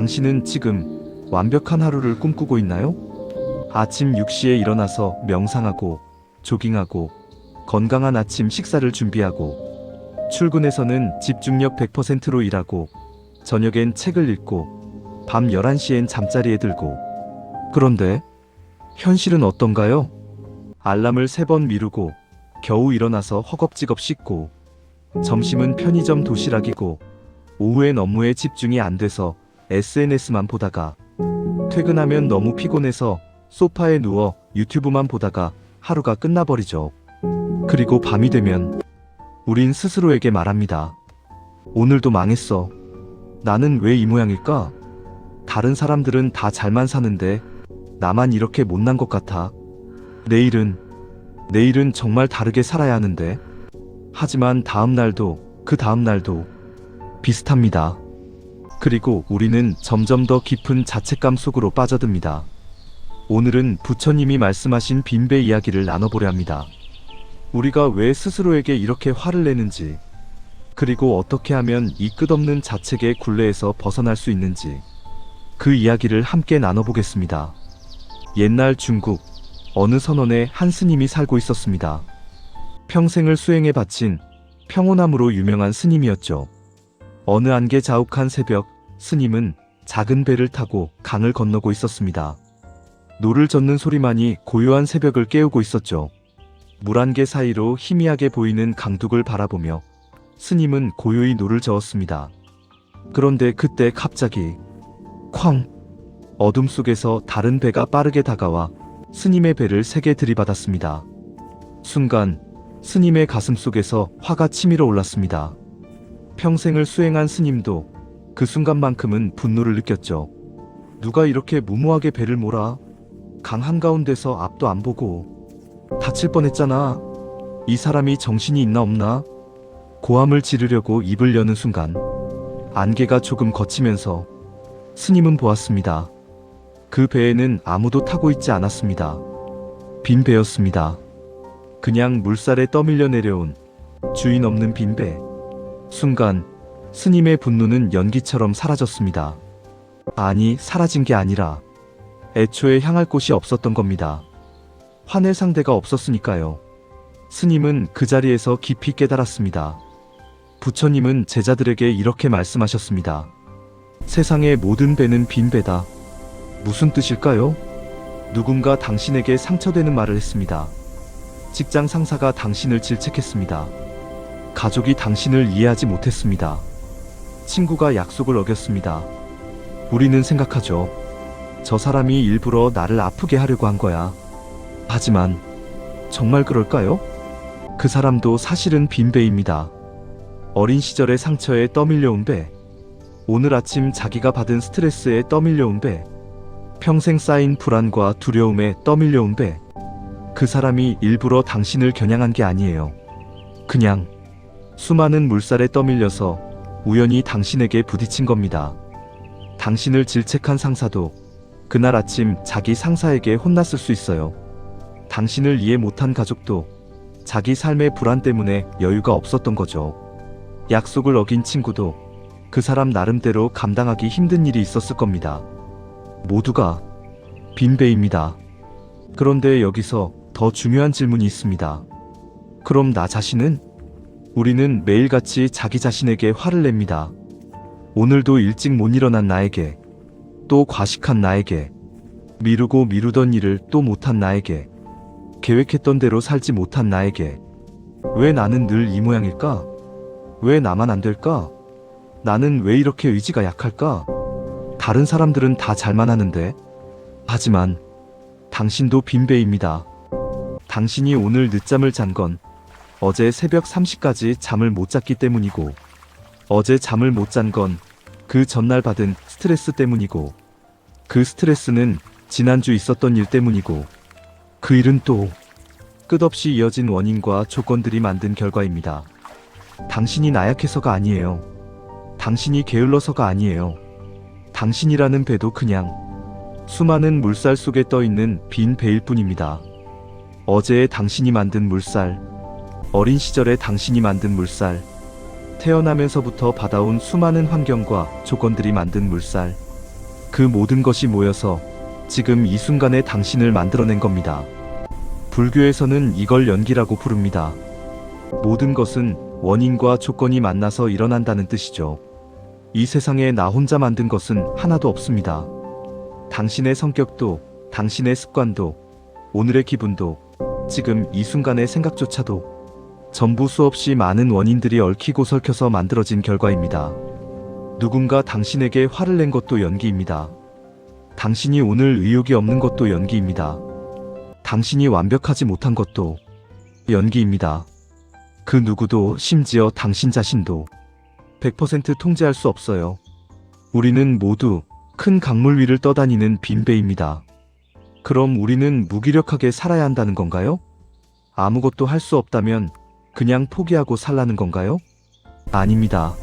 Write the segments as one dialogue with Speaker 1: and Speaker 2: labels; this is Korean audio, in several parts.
Speaker 1: 당신은 지금 완벽한 하루를 꿈꾸고 있나요? 아침 6시에 일어나서 명상하고 조깅하고 건강한 아침 식사를 준비하고 출근해서는 집중력 100%로 일하고 저녁엔 책을 읽고 밤 11시엔 잠자리에 들고 그런데 현실은 어떤가요? 알람을 3번 미루고 겨우 일어나서 허겁지겁 씻고 점심은 편의점 도시락이고 오후엔 업무에 집중이 안 돼서 SNS만 보다가 퇴근하면 너무 피곤해서 소파에 누워 유튜브만 보다가 하루가 끝나버리죠. 그리고 밤이 되면 우린 스스로에게 말합니다. 오늘도 망했어. 나는 왜 이 모양일까? 다른 사람들은 다 잘만 사는데 나만 이렇게 못난 것 같아. 내일은, 내일은 정말 다르게 살아야 하는데. 하지만 다음 날도, 그 다음 날도 비슷합니다. 그리고 우리는 점점 더 깊은 자책감 속으로 빠져듭니다. 오늘은 부처님이 말씀하신 빈배 이야기를 나눠보려 합니다. 우리가 왜 스스로에게 이렇게 화를 내는지, 그리고 어떻게 하면 이 끝없는 자책의 굴레에서 벗어날 수 있는지, 그 이야기를 함께 나눠보겠습니다. 옛날 중국, 어느 선원에 한 스님이 살고 있었습니다. 평생을 수행에 바친 평온함으로 유명한 스님이었죠. 어느 안개 자욱한 새벽, 스님은 작은 배를 타고 강을 건너고 있었습니다. 노를 젓는 소리만이 고요한 새벽을 깨우고 있었죠. 물한개 사이로 희미하게 보이는 강둑을 바라보며 스님은 고요히 노를 저었습니다. 그런데 그때 갑자기 쾅! 어둠 속에서 다른 배가 빠르게 다가와 스님의 배를 세게 들이받았습니다. 순간 스님의 가슴 속에서 화가 치밀어 올랐습니다. 평생을 수행한 스님도 그 순간만큼은 분노를 느꼈죠. 누가 이렇게 무모하게 배를 몰아? 강 한가운데서 앞도 안 보고 다칠 뻔했잖아. 이 사람이 정신이 있나 없나? 고함을 지르려고 입을 여는 순간 안개가 조금 걷히면서 스님은 보았습니다. 그 배에는 아무도 타고 있지 않았습니다. 빈 배였습니다. 그냥 물살에 떠밀려 내려온 주인 없는 빈 배. 순간 스님의 분노는 연기처럼 사라졌습니다. 아니, 사라진 게 아니라 애초에 향할 곳이 없었던 겁니다. 화낼 상대가 없었으니까요. 스님은 그 자리에서 깊이 깨달았습니다. 부처님은 제자들에게 이렇게 말씀하셨습니다. 세상의 모든 배는 빈 배다. 무슨 뜻일까요? 누군가 당신에게 상처되는 말을 했습니다. 직장 상사가 당신을 질책했습니다. 가족이 당신을 이해하지 못했습니다. 친구가 약속을 어겼습니다. 우리는 생각하죠. 저 사람이 일부러 나를 아프게 하려고 한 거야. 하지만 정말 그럴까요? 그 사람도 사실은 빈배입니다. 어린 시절의 상처에 떠밀려온 배. 오늘 아침 자기가 받은 스트레스에 떠밀려온 배. 평생 쌓인 불안과 두려움에 떠밀려온 배. 그 사람이 일부러 당신을 겨냥한 게 아니에요. 그냥 수많은 물살에 떠밀려서 우연히 당신에게 부딪힌 겁니다. 당신을 질책한 상사도 그날 아침 자기 상사에게 혼났을 수 있어요. 당신을 이해 못한 가족도 자기 삶의 불안 때문에 여유가 없었던 거죠. 약속을 어긴 친구도 그 사람 나름대로 감당하기 힘든 일이 있었을 겁니다. 모두가 빈배입니다. 그런데 여기서 더 중요한 질문이 있습니다. 그럼 나 자신은? 우리는 매일같이 자기 자신에게 화를 냅니다. 오늘도 일찍 못 일어난 나에게, 또 과식한 나에게, 미루고 미루던 일을 또 못한 나에게, 계획했던 대로 살지 못한 나에게, 왜 나는 늘 이 모양일까? 왜 나만 안 될까? 나는 왜 이렇게 의지가 약할까? 다른 사람들은 다 잘만 하는데. 하지만 당신도 빈배입니다. 당신이 오늘 늦잠을 잔 건 어제 새벽 3시까지 잠을 못 잤기 때문이고, 어제 잠을 못 잔 건 그 전날 받은 스트레스 때문이고, 그 스트레스는 지난주 있었던 일 때문이고, 그 일은 또 끝없이 이어진 원인과 조건들이 만든 결과입니다. 당신이 나약해서가 아니에요. 당신이 게을러서가 아니에요. 당신이라는 배도 그냥 수많은 물살 속에 떠 있는 빈 배일 뿐입니다. 어제의 당신이 만든 물살, 어린 시절의 당신이 만든 물살, 태어나면서부터 받아온 수많은 환경과 조건들이 만든 물살, 그 모든 것이 모여서 지금 이 순간에 당신을 만들어낸 겁니다. 불교에서는 이걸 연기라고 부릅니다. 모든 것은 원인과 조건이 만나서 일어난다는 뜻이죠. 이 세상에 나 혼자 만든 것은 하나도 없습니다. 당신의 성격도, 당신의 습관도, 오늘의 기분도, 지금 이 순간의 생각조차도 전부 수없이 많은 원인들이 얽히고 설켜서 만들어진 결과입니다. 누군가 당신에게 화를 낸 것도 연기입니다. 당신이 오늘 의욕이 없는 것도 연기입니다. 당신이 완벽하지 못한 것도 연기입니다. 그 누구도 심지어 당신 자신도 100% 통제할 수 없어요. 우리는 모두 큰 강물 위를 떠다니는 빈배입니다. 그럼 우리는 무기력하게 살아야 한다는 건가요? 아무것도 할 수 없다면 그냥 포기하고 살라는 건가요? 아닙니다.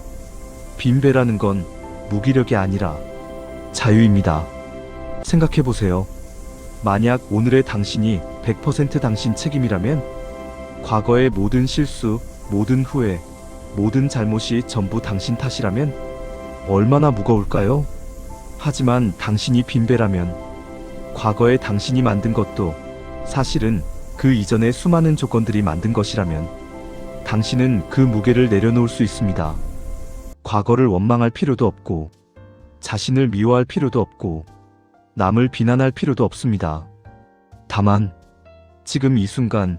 Speaker 1: 빈배라는 건 무기력이 아니라 자유입니다. 생각해 보세요. 만약 오늘의 당신이 100% 당신 책임이라면 과거의 모든 실수, 모든 후회, 모든 잘못이 전부 당신 탓이라면 얼마나 무거울까요? 하지만 당신이 빈배라면 과거에 당신이 만든 것도 사실은 그 이전의 수많은 조건들이 만든 것이라면 당신은 그 무게를 내려놓을 수 있습니다. 과거를 원망할 필요도 없고 자신을 미워할 필요도 없고 남을 비난할 필요도 없습니다. 다만 지금 이 순간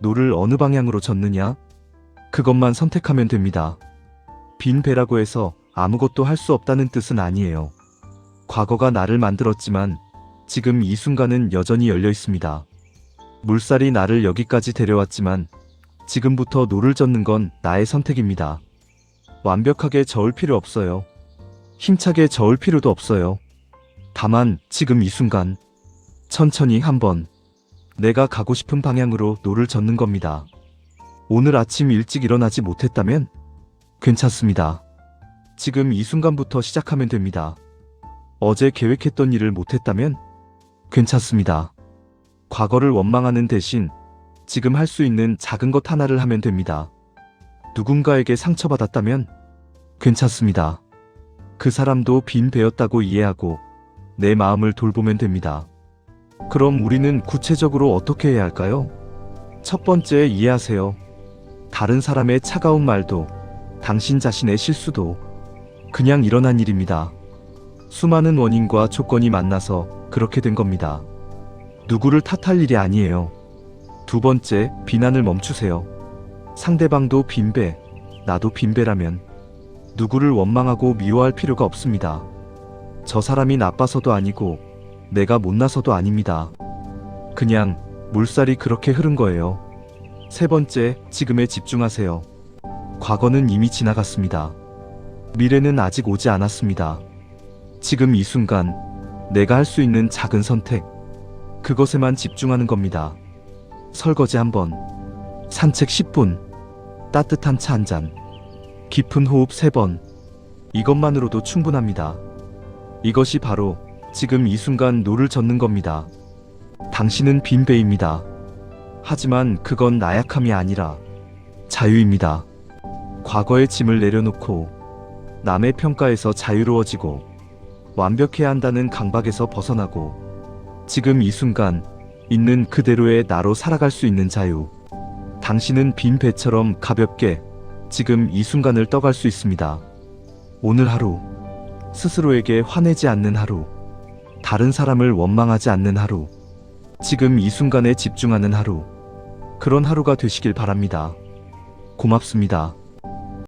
Speaker 1: 노를 어느 방향으로 젓느냐 그것만 선택하면 됩니다. 빈 배라고 해서 아무것도 할 수 없다는 뜻은 아니에요. 과거가 나를 만들었지만 지금 이 순간은 여전히 열려 있습니다. 물살이 나를 여기까지 데려왔지만 지금부터 노를 젓는 건 나의 선택입니다. 완벽하게 저을 필요 없어요. 힘차게 저을 필요도 없어요. 다만 지금 이 순간 천천히 한번 내가 가고 싶은 방향으로 노를 젓는 겁니다. 오늘 아침 일찍 일어나지 못했다면 괜찮습니다. 지금 이 순간부터 시작하면 됩니다. 어제 계획했던 일을 못했다면 괜찮습니다. 과거를 원망하는 대신 지금 할 수 있는 작은 것 하나를 하면 됩니다. 누군가에게 상처받았다면 괜찮습니다. 그 사람도 빈 배였다고 이해하고 내 마음을 돌보면 됩니다. 그럼 우리는 구체적으로 어떻게 해야 할까요? 첫 번째 이해하세요. 다른 사람의 차가운 말도 당신 자신의 실수도 그냥 일어난 일입니다. 수많은 원인과 조건이 만나서 그렇게 된 겁니다. 누구를 탓할 일이 아니에요. 두 번째, 비난을 멈추세요. 상대방도 빈배, 나도 빈배라면 누구를 원망하고 미워할 필요가 없습니다. 저 사람이 나빠서도 아니고 내가 못나서도 아닙니다. 그냥 물살이 그렇게 흐른 거예요. 세 번째, 지금에 집중하세요. 과거는 이미 지나갔습니다. 미래는 아직 오지 않았습니다. 지금 이 순간 내가 할 수 있는 작은 선택, 그것에만 집중하는 겁니다. 설거지 한 번, 산책 10분, 따뜻한 차 한 잔, 깊은 호흡 3번, 이것만으로도 충분합니다. 이것이 바로 지금 이 순간 노를 젓는 겁니다. 당신은 빈배입니다. 하지만 그건 나약함이 아니라 자유입니다. 과거의 짐을 내려놓고 남의 평가에서 자유로워지고 완벽해야 한다는 강박에서 벗어나고 지금 이 순간 있는 그대로의 나로 살아갈 수 있는 자유. 당신은 빈 배처럼 가볍게 지금 이 순간을 떠갈 수 있습니다. 오늘 하루 스스로에게 화내지 않는 하루. 다른 사람을 원망하지 않는 하루. 지금 이 순간에 집중하는 하루. 그런 하루가 되시길 바랍니다. 고맙습니다.